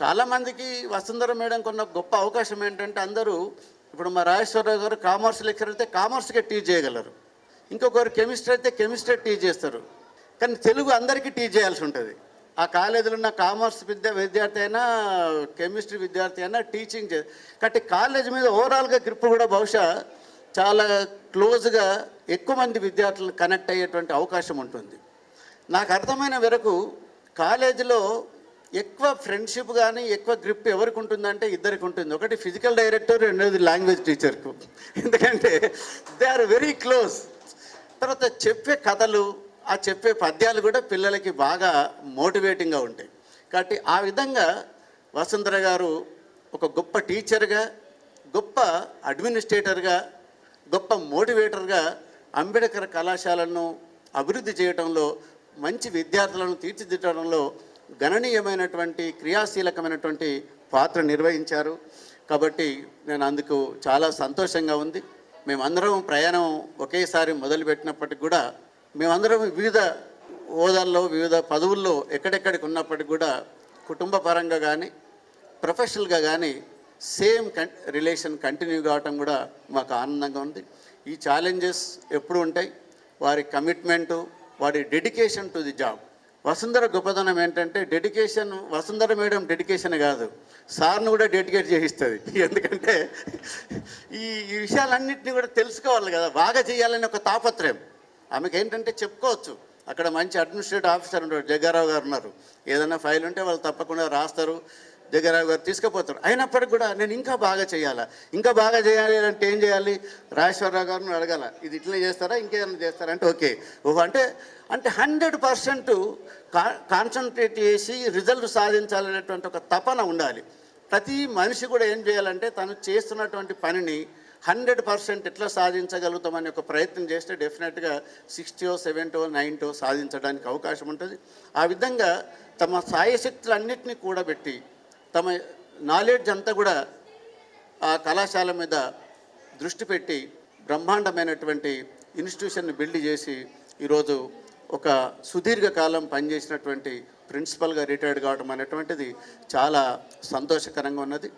చాలామందికి వసుంధర మేడం కొన్న గొప్ప అవకాశం ఏంటంటే అందరూ ఇప్పుడు మా రాజేశ్వరరావు గారు కామర్స్ లెక్చర్ అయితే కామర్స్కే టీచ్ చేయగలరు. ఇంకొకరు కెమిస్ట్రీ అయితే కెమిస్ట్రీ టీచ్ చేస్తారు. కానీ తెలుగు అందరికీ టీచ్ చేయాల్సి ఉంటుంది. ఆ కాలేజీలో ఉన్న కామర్స్ విద్య విద్యార్థి అయినా కెమిస్ట్రీ విద్యార్థి అయినా టీచింగ్ చే కాబట్టి కాలేజ్ మీద ఓవరాల్గా గ్రిప్ కూడా బహుశా చాలా క్లోజ్గా ఎక్కువ మంది విద్యార్థులను కనెక్ట్ అయ్యేటువంటి అవకాశం ఉంటుంది. నాకు అర్థమైన వరకు కాలేజీలో ఎక్కువ ఫ్రెండ్షిప్ కానీ ఎక్కువ గ్రిప్ ఎవరికి ఉంటుందంటే ఇద్దరికి ఉంటుంది. ఒకటి ఫిజికల్ డైరెక్టర్ రెండోది లాంగ్వేజ్ టీచర్కు ఎందుకంటే దే ఆర్ వెరీ క్లోజ్ తర్వాత చెప్పే కథలు ఆ చెప్పే పద్యాలు కూడా పిల్లలకి బాగా మోటివేటింగ్గా ఉంటాయి. కాబట్టి ఆ విధంగా వసుంధర గారు ఒక గొప్ప టీచర్గా గొప్ప అడ్మినిస్ట్రేటర్గా గొప్ప మోటివేటర్గా అంబేద్కర్ కళాశాలను అభివృద్ధి చేయడంలో మంచి విద్యార్థులను తీర్చిదిద్దడంలో గణనీయమైనటువంటి క్రియాశీలకమైనటువంటి పాత్ర నిర్వహించారు. కాబట్టి నేను అందుకు చాలా సంతోషంగా ఉంది. మేమందరం ప్రయాణం ఒకేసారి మొదలుపెట్టినప్పటికి కూడా మేమందరం వివిధ హోదాల్లో వివిధ పదవుల్లో ఎక్కడెక్కడికి ఉన్నప్పటికి కూడా కుటుంబ పరంగా కానీ ప్రొఫెషనల్గా కానీ సేమ్ కం రిలేషన్ కంటిన్యూ కావటం కూడా మాకు ఆనందంగా ఉంది. ఈ ఛాలెంజెస్ ఎప్పుడు ఉంటాయి. వారి కమిట్మెంటు వారి dedication to the job. Vasundhara గొప్పతనం ఏంటంటే డెడికేషన్ వసుంధర మేడం డెడికేషన్ కాదు. సార్ను కూడా డెడికేట్ చేయిస్తుంది. ఎందుకంటే ఈ ఈ విషయాలన్నింటినీ కూడా తెలుసుకోవాలి కదా. బాగా చేయాలని ఒక తాపత్రయం. ఆమెకి ఏంటంటే చెప్పుకోవచ్చు. అక్కడ మంచి అడ్మినిస్ట్రేటివ్ ఆఫీసర్ ఉంటారు జగ్గారావు గారు ఉన్నారు. ఏదైనా ఫైల్ ఉంటే వాళ్ళు తప్పకుండా రాస్తారు. దగ్గర గారు తీసుకుపోతారు. అయినప్పటికీ కూడా నేను ఇంకా బాగా చేయాలా? ఇంకా బాగా చేయాలి అంటే ఏం చేయాలి? రాజేశ్వరరావు గారిని అడగాల. ఇది ఇట్లా చేస్తారా? ఇంకేమైనా చేస్తారా? అంటే ఓకే. అంటే అంటే హండ్రెడ్ పర్సెంట్ కా కాన్సన్ట్రేట్ చేసి రిజల్ట్ సాధించాలనేటువంటి ఒక తపన ఉండాలి. ప్రతి మనిషి కూడా ఏం చేయాలంటే తను చేస్తున్నటువంటి పనిని హండ్రెడ్ పర్సెంట్ ఎట్లా సాధించగలుగుతామని ఒక ప్రయత్నం చేస్తే డెఫినెట్గా సిక్స్టీఓ సెవెంటో నైన్టో సాధించడానికి అవకాశం ఉంటుంది. ఆ విధంగా తమ సాయశక్తులన్నింటినీ కూడబెట్టి తమ నాలెడ్జ్ అంతా కూడా ఆ కళాశాల మీద దృష్టి పెట్టి బ్రహ్మాండమైనటువంటి ఇన్స్టిట్యూషన్ని బిల్డ్ చేసి ఈరోజు ఒక సుదీర్ఘకాలం పనిచేసినటువంటి ప్రిన్సిపల్గా రిటైర్డ్ కావడం అనేటువంటిది చాలా సంతోషకరంగా ఉన్నది.